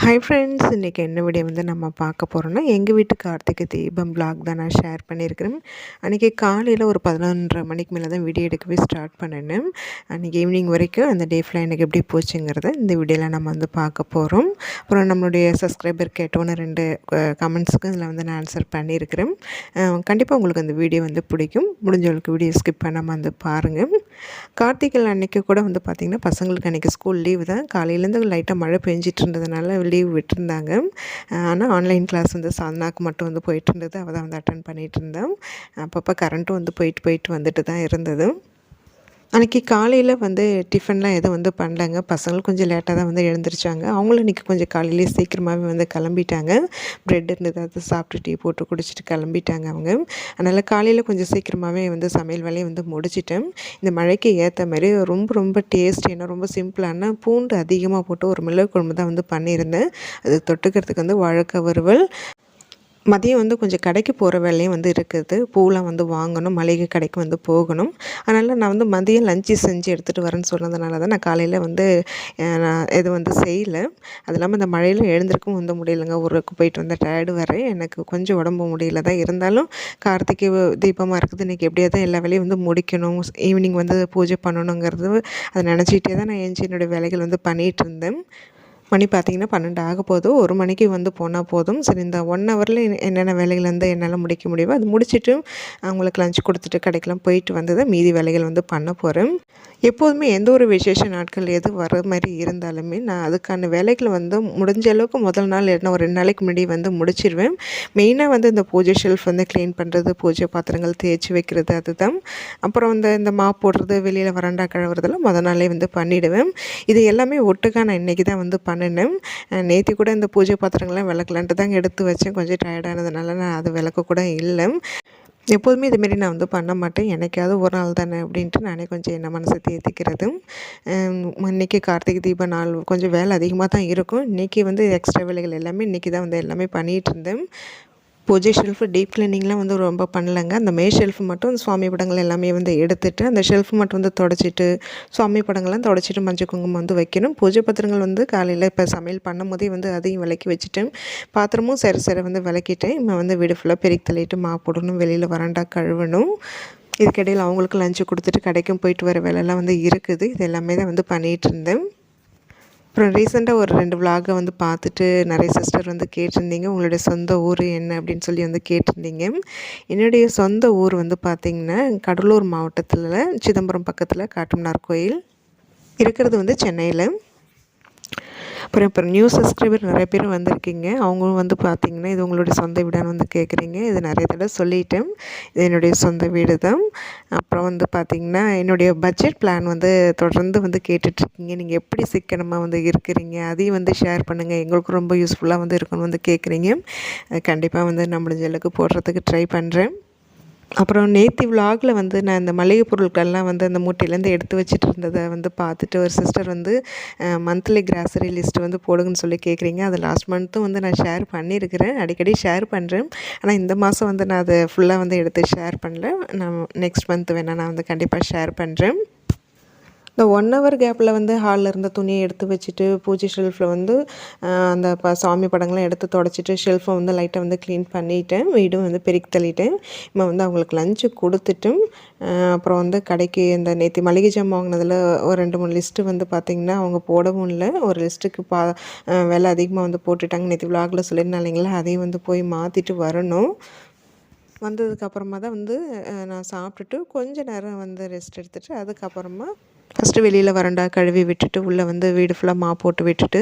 Hi friends இன்றைக்கி என்ன video வந்து நம்ம பார்க்க போகிறோன்னா எங்கள் வீட்டு கார்த்திகை தீபம் பிளாக் தான் நான் ஷேர் பண்ணியிருக்கிறேன். அன்றைக்கி காலையில் ஒரு பதினொன்றரை மணிக்கு மேலே தான் வீடியோ எடுக்கவே ஸ்டார்ட் பண்ணினேன். அன்றைக்கி ஈவினிங் வரைக்கும் அந்த டே ஃபுல்லாக எனக்கு எப்படி போச்சுங்கிறத இந்த வீடியோவில் நம்ம வந்து பார்க்க போகிறோம் அப்புறம் நம்மளுடைய சப்ஸ்கிரைபர் கேட்டோன்னு ரெண்டு கமெண்ட்ஸுக்கும் இதில் வந்து நான் ஆன்சர் பண்ணியிருக்கிறேன். கண்டிப்பாக உங்களுக்கு அந்த வீடியோ வந்து பிடிக்கும். முடிஞ்சவங்களுக்கு வீடியோ ஸ்கிப் பண்ணாமல் வந்து பாருங்கள் கார்த்திகை அன்றைக்கி கூட வந்து பார்த்திங்கன்னா பசங்களுக்கு அன்றைக்கி ஸ்கூல் லீவு தான். காலையிலேருந்து லைட்டாக மழை பெஞ்சிட்டு இருந்ததுனால லீவ் விட்டுருந்தாங்க. ஆனால் ஆன்லைன் கிளாஸ் வந்து சாதனாக்கு மட்டும் வந்து போயிட்டு இருந்தது. அவள் தான் வந்து அட்டன் பண்ணிகிட்டு இருந்தேன். அப்பப்போ கரண்ட்டும் வந்து போயிட்டு போயிட்டு வந்துட்டு தான் இருந்தது. அன்றைக்கி காலையில் வந்து டிஃபன்லாம் எதுவும் வந்து பண்ணலங்க. பசங்களும் கொஞ்சம் லேட்டாக தான் வந்து எழுந்திரிச்சாங்க. அவங்களும் இன்றைக்கி கொஞ்சம் காலையிலே சீக்கிரமாகவே வந்து கிளம்பிட்டாங்க. ப்ரெட் இருந்தது அதை சாப்பிட்டு டீ போட்டு குடிச்சிட்டு கிளம்பிட்டாங்க அவங்க. அதனால் காலையில் கொஞ்சம் சீக்கிரமாகவே வந்து சமையல் வேலையை வந்து முடிச்சிட்டேன். இந்த மழைக்கு ஏற்ற மாதிரி ரொம்ப ரொம்ப டேஸ்ட் ஏன்னா ரொம்ப சிம்பிளான பூண்டு அதிகமாக போட்டு ஒரு மிளகு குழம்பு தான் வந்து பண்ணியிருந்தேன். அது தொட்டுக்கிறதுக்கு வந்து வழக்க வறுவல். மதியம் வந்து கொஞ்சம் கடைக்கு போகிற வேலையும் வந்து இருக்குது. பூலாம் வந்து வாங்கணும் மளிகை கடைக்கு வந்து போகணும். அதனால் நான் வந்து மதியம் லஞ்சு செஞ்சு எடுத்துகிட்டு வரேன்னு சொன்னதுனால தான் நான் காலையில் வந்து நான் எது வந்து செய்யலை. அது இல்லாமல் இந்த மழையில் எழுந்திருக்கும் வந்து முடியலைங்க. ஊருக்கு போயிட்டு வந்து டயர்டு வரேன் எனக்கு கொஞ்சம் உடம்பு முடியல தான் இருந்தாலும் கார்த்திகை தீபமாக இருக்குது. இன்றைக்கி எப்படியா தான் எல்லா வேலையும் வந்து முடிக்கணும். ஈவினிங் வந்து பூஜை பண்ணணுங்கிறது அதை நினச்சிக்கிட்டே தான் நான் எஞ்சி என்னுடைய வேலைகள் வந்து பண்ணிகிட்டு இருந்தேன். மணி பார்த்திங்கன்னா பன்னெண்டு ஆக போதும் ஒரு மணிக்கு வந்து போனால் போதும். சரி இந்த ஒன் ஹவரில் என்னென்ன வேலைகள் என்னால் முடிக்க முடியுமோ அது முடிச்சுட்டு அவங்களுக்கு லஞ்ச் கொடுத்துட்டு கடைக்கெலாம் போயிட்டு வந்து தான் மீதி வேலைகள் வந்து பண்ண போகிறேன் எப்போதுமே எந்த ஒரு விசேஷ நாட்கள் எது வர மாதிரி இருந்தாலுமே நான் அதுக்கான வேலைகளை வந்து முடிஞ்ச அளவுக்கு முதல் நாள் என்ன ஒரு ரெண்டு நாளைக்கு முன்னாடி வந்து முடிச்சிடுவேன் மெயினாக வந்து இந்த பூஜை ஷெல்ஃப் வந்து க்ளீன் பண்ணுறது பூஜை பாத்திரங்கள் தேய்ச்சி வைக்கிறது அதுதான். அப்புறம் இந்த இந்த மா போடுறது வெளியில் வறண்டா கழுவுறதெல்லாம் முதல் நாளே வந்து பண்ணிவிடுவேன் இது எல்லாமே ஒட்டுக்காக நான் இன்றைக்கி தான் வந்து பண்ணினேன். நேற்று கூட இந்த பூஜை பாத்திரங்கள்லாம் விளக்கலான்ட்டு தாங்க எடுத்து வச்சேன். கொஞ்சம் டயர்டானதுனால நான் அது விளக்க கூட இல்லை. எப்போதுமே இதுமாரி நான் வந்து பண்ண மாட்டேன். எனக்காவது ஒரு நாள் தானே அப்படின்ட்டு நானே கொஞ்சம் என்ன மனசை தேர்த்திக்கிறது இன்றைக்கி கார்த்திகை தீப நாள் கொஞ்சம் வேலை அதிகமாக தான் இருக்கும். இன்றைக்கி வந்து எக்ஸ்ட்ரா வேலைகள் எல்லாமே இன்றைக்கி தான் வந்து எல்லாமே பண்ணிகிட்டு இருந்தேன். பூஜை ஷெல்ஃபு டீப் கிளீனிங்லாம் வந்து ரொம்ப பண்ணலைங்க. அந்த மே ஷெல்ஃப் மட்டும் சுவாமி படங்கள் எல்லாமே வந்து எடுத்துகிட்டு அந்த ஷெல்ஃப் மட்டும் வந்து தொடச்சிட்டு சுவாமி படங்கள்லாம் தொடச்சிட்டு மஞ்சள் குங்குமம் வந்து வைக்கணும். பூஜை பத்திரங்கள் வந்து காலையில் இப்போ சமையல் பண்ணும் போதே வந்து அதையும் விளக்கி வச்சுட்டேன் பாத்திரமும் சரி சரி வந்து விளக்கிட்டேன் இப்போ வந்து வீடு ஃபுல்லாக பெருக்கி தள்ளிட்டு மா போடணும் வெளியில் வராண்டா கழுவணும். இதுக்கிடையில் அவங்களுக்கு லஞ்சு கொடுத்துட்டு கடைக்கும் போயிட்டு வர வேலைலாம் வந்து இருக்குது. இது எல்லாமே தான் வந்து பண்ணிகிட்டு இருந்தேன். அப்புறம் ரீசெண்டாக ஒரு ரெண்டு விலாகை வந்து பார்த்துட்டு நிறைய சிஸ்டர் வந்து கேட்டிருந்தீங்க. உங்களுடைய சொந்த ஊர் என்ன அப்படின்னு சொல்லி வந்து கேட்டிருந்தீங்க. என்னுடைய சொந்த ஊர் வந்து பார்த்திங்கன்னா கடலூர் மாவட்டத்தில் சிதம்பரம் பக்கத்தில் காட்டுமன்னார் கோயில். இருக்கிறது வந்து சென்னையில். அப்புறம் இப்போ நியூ சப்ஸ்கிரைபர் நிறைய பேர் வந்திருக்கீங்க. அவங்களும் வந்து பார்த்திங்கன்னா இது உங்களுடைய சொந்த வீடான்னு வந்து கேட்குறீங்க இது நிறைய தடவை சொல்லிட்டேன். இது என்னுடைய சொந்த வீடு தான் அப்புறம் வந்து பார்த்திங்கன்னா என்னுடைய பட்ஜெட் பிளான் வந்து தொடர்ந்து வந்து கேட்டுட்ருக்கீங்க. நீங்கள் எப்படி சிக்கனமாக வந்து இருக்கிறீங்க அதையும் வந்து ஷேர் பண்ணுங்கள் எங்களுக்கு ரொம்ப யூஸ்ஃபுல்லாக வந்து இருக்கணும்னு வந்து கேட்குறீங்க கண்டிப்பாக வந்து நம்மள ஜெல்லுக்கு போடுறதுக்கு ட்ரை பண்ணுறேன் அப்புறம் நேற்று விலாகில் வந்து நான் இந்த மளிகை பொருட்கள்லாம் வந்து அந்த மூட்டையிலேருந்து எடுத்து வச்சுட்டு இருந்ததை வந்து பார்த்துட்டு ஒரு சிஸ்டர் வந்து மந்த்லி கிராசரி லிஸ்ட்டு வந்து போடுங்கன்னு சொல்லி கேட்குறீங்க. அது லாஸ்ட் மந்த்தும் வந்து நான் ஷேர் பண்ணியிருக்கிறேன். அடிக்கடி ஷேர் பண்ணுறேன் ஆனால் இந்த மாதம் வந்து நான் அதை ஃபுல்லாக வந்து எடுத்து ஷேர் பண்ணல. நான் நெக்ஸ்ட் மந்த் வேணால் நான் வந்து கண்டிப்பாக ஷேர் பண்ணுறேன் இந்த ஒன் ஹவர் கேப்பில் வந்து ஹாலில் இருந்த துணியை எடுத்து வச்சுட்டு பூஜை ஷெல்ஃபில் வந்து அந்த ப சாமி படங்கள்லாம் எடுத்து தொடச்சிட்டு ஷெல்ஃபை வந்து லைட்டாக வந்து க்ளீன் பண்ணிவிட்டேன் வீடும் வந்து பெருக்கி தள்ளிட்டேன். இப்போ வந்து அவங்களுக்கு லஞ்சு கொடுத்துட்டும். அப்புறம் வந்து கடைக்கு இந்த நேற்று மளிகை ஜாம் வாங்கினதில் ஒரு ரெண்டு மூணு லிஸ்ட்டு வந்து பார்த்திங்கன்னா அவங்க போடவும் இல்லை. ஒரு லிஸ்ட்டுக்கு பா விலை அதிகமாக வந்து போட்டுட்டாங்க. நேற்று விலாகில் சொல்லியிருந்தேன் இல்லைங்களா? அதையும் வந்து போய் மாற்றிட்டு வரணும். வந்ததுக்கப்புறமா தான் வந்து நான் சாப்பிட்டுட்டு கொஞ்சம் நேரம் வந்து ரெஸ்ட் எடுத்துகிட்டு அதுக்கப்புறமா ஃபஸ்ட்டு வெளியில் வறண்டா கழுவி விட்டுட்டு உள்ளே வந்து வீடு ஃபுல்லாக மா போட்டு விட்டுட்டு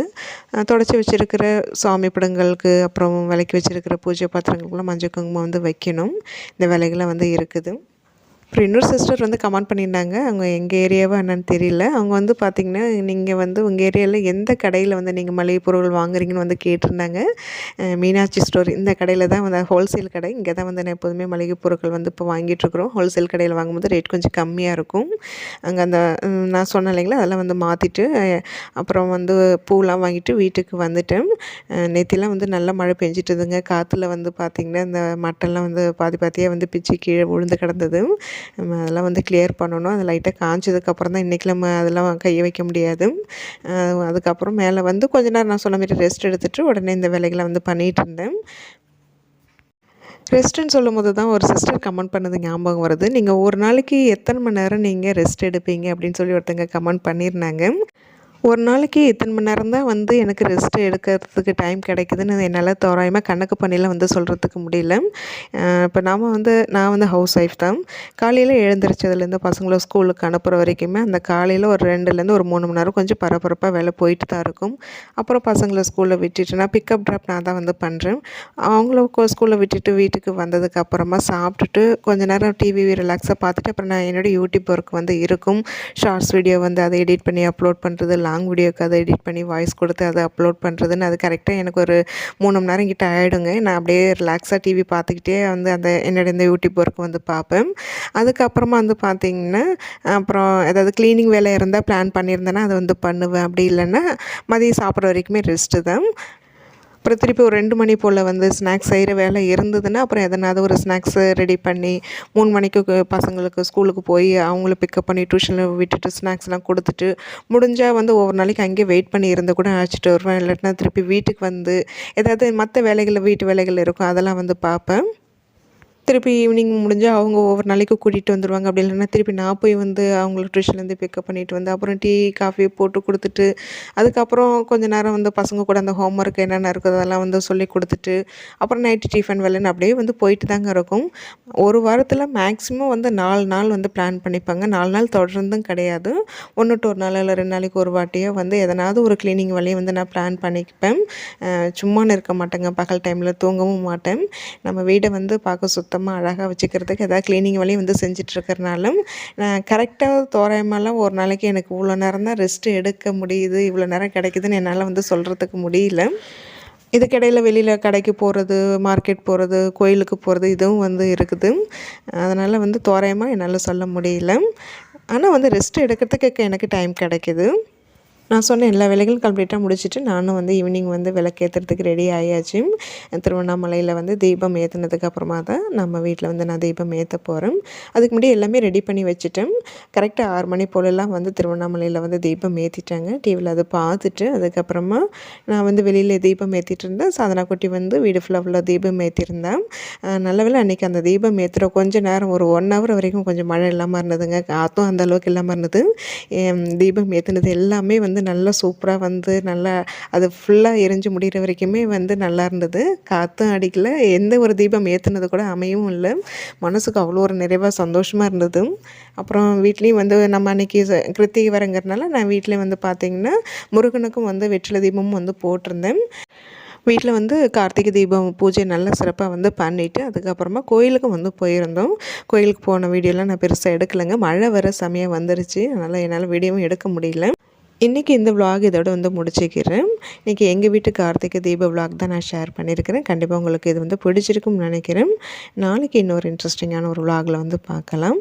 தொடச்சி வச்சுருக்கிற சாமி படங்களுக்கு அப்புறம் விலைக்கு வச்சுருக்கிற பூஜை பாத்திரங்களுக்குலாம் மஞ்சள் குங்குமம் வந்து வைக்கணும். இந்த வேலைகள்லாம் வந்து இருக்குது. அப்புறம் இன்னொரு சிஸ்டர் வந்து கமெண்ட் பண்ணியிருந்தாங்க. அவங்க எங்கள் ஏரியாவோ என்னன்னு தெரியல. அவங்க வந்து பார்த்திங்கன்னா நீங்கள் வந்து உங்கள் ஏரியாவில் எந்த கடையில் வந்து நீங்கள் மளிகை பொருள் வாங்குறீங்கன்னு வந்து கேட்டிருந்தாங்க. மீனாட்சி ஸ்டோர் இந்த கடையில் தான் வந்து ஹோல்சேல் கடை. இங்கே தான் வந்து நான் எப்போதுமே மளிகை பொருட்கள் வந்து இப்போ வாங்கிட்டுருக்குறோம் ஹோல்சேல் கடையில் வாங்கும்போது ரேட் கொஞ்சம் கம்மியாக இருக்கும். அங்கே அந்த நான் சொன்னேன் இல்லைங்களா அதெல்லாம் வந்து மாற்றிட்டு அப்புறம் வந்து பூலாம் வாங்கிட்டு வீட்டுக்கு வந்துட்டேன். நேத்திலாம் வந்து நல்லா மழை பெஞ்சிட்டுதுங்க காற்றுல வந்து பார்த்திங்கன்னா இந்த மட்டெல்லாம் வந்து பாதி பாதியாக வந்து பிச்சு கீழே விழுந்து கிடந்தது. நம்ம அதெல்லாம் வந்து கிளியர் பண்ணணும். அது லைட்டாக காய்ச்சதுக்கப்புறம் தான் இன்றைக்கி நம்ம அதெல்லாம் கையை வைக்க முடியாது. அதுக்கப்புறம் மேலே வந்து கொஞ்ச நேரம் நான் சொன்ன மாதிரி ரெஸ்ட் எடுத்துகிட்டு உடனே இந்த வேலைகளை வந்து பண்ணிகிட்டு இருந்தேன். ரெஸ்ட்டுன்னு சொல்லும் போது தான் ஒரு சிஸ்டர் கமெண்ட் பண்ணது ஞாபகம் வருது. நீங்கள் ஒரு நாளைக்கு எத்தனை மணி நேரம் நீங்கள் ரெஸ்ட் எடுப்பீங்க அப்படின்னு சொல்லி ஒருத்தங்க கமெண்ட் பண்ணியிருந்தாங்க. ஒரு நாளைக்கு இத்தனை மணி நேரம் தான் வந்து எனக்கு ரெஸ்ட் எடுக்கிறதுக்கு டைம் கிடைக்குதுன்னு என்னால் தோராயமாக கணக்கு பண்ணிலாம் வந்து சொல்கிறதுக்கு முடியல. இப்போ நாம் வந்து நான் வந்து ஹவுஸ் ஒய்ஃப் தான். காலையில் எழுந்திரிச்சதுலேருந்து பசங்களை ஸ்கூலுக்கு அனுப்புகிற வரைக்குமே அந்த காலையில் ஒரு ரெண்டுலேருந்து ஒரு மூணு மணி நேரம் கொஞ்சம் பரபரப்பாக வேலை போயிட்டு தான் இருக்கும். அப்புறம் பசங்களை ஸ்கூலில் விட்டுட்டு நான் பிக்கப் ட்ராப் நான் தான் வந்து பண்ணுறேன் அவங்கள ஸ்கூலில் விட்டுட்டு வீட்டுக்கு வந்ததுக்கு அப்புறமா சாப்பிட்டுட்டு கொஞ்ச நேரம் டிவி ரிலாக்ஸாக பார்த்துட்டு அப்புறம் நான் என்னோடய யூடியூப் ஒர்க் வந்து இருக்கும். ஷார்ட்ஸ் வீடியோ வந்து அதை எடிட் பண்ணி அப்லோட் பண்ணுறது லாங் வீடியோக்கு அதை எடிட் பண்ணி வாய்ஸ் கொடுத்து அதை அப்லோட் பண்ணுறதுன்னு அது கரெக்டாக எனக்கு ஒரு மூணு மணி நேரம் கிட்ட ஆகிடுங்க நான் அப்படியே ரிலாக்ஸாக டிவி பார்த்துக்கிட்டே வந்து அந்த என்னோட இந்த யூடியூப் ஒர்க் வந்து பார்ப்பேன். அதுக்கப்புறமா வந்து பார்த்திங்கன்னா அப்புறம் ஏதாவது க்ளீனிங் வேலை இருந்தால் பிளான் பண்ணியிருந்தேன்னா அதை வந்து பண்ணுவேன். அப்படி இல்லைன்னா மதியம் சாப்பிட்ற வரைக்குமே ரெஸ்ட்டு தான். அப்புறம் திருப்பி ஒரு ரெண்டு மணி போல் வந்து ஸ்நாக்ஸ் செய்கிற வேலை இருந்ததுன்னா அப்புறம் எதனாவது ஒரு ஸ்நாக்ஸு ரெடி பண்ணி மூணு மணிக்கு பசங்களுக்கு ஸ்கூலுக்கு போய் அவங்கள பிக்கப் பண்ணி டியூஷனில் விட்டுட்டு ஸ்நாக்ஸ்லாம் கொடுத்துட்டு முடிஞ்சால் வந்து ஒவ்வொரு நாளைக்கு அங்கேயே வெயிட் பண்ணி இருந்து கூட அழைச்சிட்டு வருவேன். இல்லாட்டினா திருப்பி வீட்டுக்கு வந்து ஏதாவது மற்ற வேலைகளில் வீட்டு வேலைகள் இருக்கும் அதெல்லாம் வந்து பார்ப்பேன். திருப்பி ஈவினிங் முடிஞ்சால் அவங்க ஒவ்வொரு நாளைக்கு கூட்டிகிட்டு வந்துடுவாங்க அப்படி இல்லைன்னா திருப்பி நான் போய் வந்து அவங்கள டியூஷன்லேருந்து பிக்கப் பண்ணிட்டு வந்து அப்புறம் டீ காஃபி போட்டு கொடுத்துட்டு அதுக்கப்புறம் கொஞ்சம் நேரம் வந்து பசங்க கூட அந்த ஹோம் ஒர்க் என்னென்ன இருக்குது அதெல்லாம் வந்து சொல்லி கொடுத்துட்டு அப்புறம் நைட்டு டிஃபன் வேலைன்னு அப்படியே வந்து போயிட்டு தாங்க இருக்கும். ஒரு வாரத்தில் மேக்ஸிமம் வந்து நாலு நாள் வந்து பிளான் பண்ணிப்பாங்க. நாலு நாள் தொடர்ந்தும் கிடையாது. ஒன்று டு ஒரு நாள் இல்லை ரெண்டு நாளைக்கு ஒரு வாட்டியோ வந்து எதனாவது ஒரு க்ளீனிங் வேலையை வந்து நான் பிளான் பண்ணிப்பேன். சும்மான்னு இருக்க மாட்டேங்க. பகல் டைமில் தூங்கவும் மாட்டேன். நம்ம வீடை வந்து பார்க்க சுத்தம் சுத்தமாக அழகாக வச்சுக்கிறதுக்கு எதாவது க்ளீனிங் வேலையும் வந்து செஞ்சிட்ருக்கறனாலும் நான் கரெக்டாக தோராயமாலாம் ஒரு நாளைக்கு எனக்கு இவ்வளோ நேரம் தான் ரெஸ்ட்டு எடுக்க முடியுது இவ்வளோ நேரம் கிடைக்குதுன்னு என்னால் வந்து சொல்கிறதுக்கு முடியல. இதுக்கிடையில் வெளியில் கடைக்கு போகிறது மார்க்கெட் போகிறது கோயிலுக்கு போகிறது இதுவும் வந்து இருக்குது. அதனால் வந்து தோராயமாக என்னால் சொல்ல முடியல. ஆனால் வந்து ரெஸ்ட் எடுக்கிறதுக்கு எனக்கு டைம் கிடைக்கிது. நான் சொன்ன எல்லா வேலைகளும் கம்ப்ளீட்டாக முடிச்சுட்டு நானும் வந்து ஈவினிங் வந்து விளக்கேற்றுறதுக்கு ரெடி ஆயாச்சு. திருவண்ணாமலையில் வந்து தீபம் ஏற்றினதுக்கப்புறமா தான் நம்ம வீட்டில் வந்து நான் தீபம் ஏற்ற போகிறேன் அதுக்கு முன்னாடி எல்லாமே ரெடி பண்ணி வச்சுட்டேன். கரெக்டாக ஆறு மணி போலலாம் வந்து திருவண்ணாமலையில் வந்து தீபம் ஏற்றிட்டாங்க டிவியில் அதை பார்த்துட்டு அதுக்கப்புறமா நான் வந்து வெளியில் தீபம் ஏற்றிட்டு இருந்தேன். சாதனா குட்டி வந்து வீடு ஃபுல்லாக ஃபுல்லாக தீபம் ஏற்றிருந்தேன் நல்ல வேலை அன்றைக்கி அந்த தீபம் ஏற்றுற கொஞ்சம் நேரம் ஒரு ஒன் ஹவர் வரைக்கும் கொஞ்சம் மழை இல்லாமல் இருந்ததுங்க. காற்றும் அந்த அளவுக்கு இல்லாமல் இருந்தது. தீபம் ஏற்றுனது எல்லாமே வந்து வந்து நல்லா சூப்பராக வந்து நல்லா அது ஃபுல்லாக எரிஞ்சு முடிகிற வரைக்குமே வந்து நல்லா இருந்தது. காற்றும் அடிக்கல. எந்த ஒரு தீபம் ஏற்றுனது கூட அமையவும் இல்லை. மனசுக்கு அவ்வளோ ஒரு நிறைவாக சந்தோஷமாக இருந்தது. அப்புறம் வீட்லேயும் வந்து நம்ம அன்றைக்கி கிருத்திகை வரங்கிறதுனால நான் வீட்டில் வந்து பார்த்திங்கன்னா முருகனுக்கும் வந்து வெற்றிலை தீபமும் வந்து போட்டிருந்தேன். வீட்டில் வந்து கார்த்திகை தீபம் பூஜை நல்ல சிறப்பாக வந்து பண்ணிவிட்டு அதுக்கப்புறமா கோயிலுக்கும் வந்து போயிருந்தோம். கோயிலுக்கு போன வீடியோலாம் நான் பெருசாக எடுக்கலைங்க. மழை வர சமயம் வந்துருச்சு. அதனால் என்னால் வீடியோவும் எடுக்க முடியல. இன்றைக்கி இந்த விலாக் இதோட வந்து முடிச்சுக்கிறேன். இன்றைக்கி எங்கள் வீட்டு கார்த்திகை தீப விலாக் தான் நான் ஷேர் பண்ணியிருக்கிறேன் கண்டிப்பாக உங்களுக்கு இது வந்து பிடிச்சிருக்கும்னு நினைக்கிறேன். நாளைக்கு இன்னொரு இன்ட்ரெஸ்டிங்கான ஒரு விலாகில் வந்து பார்க்கலாம்.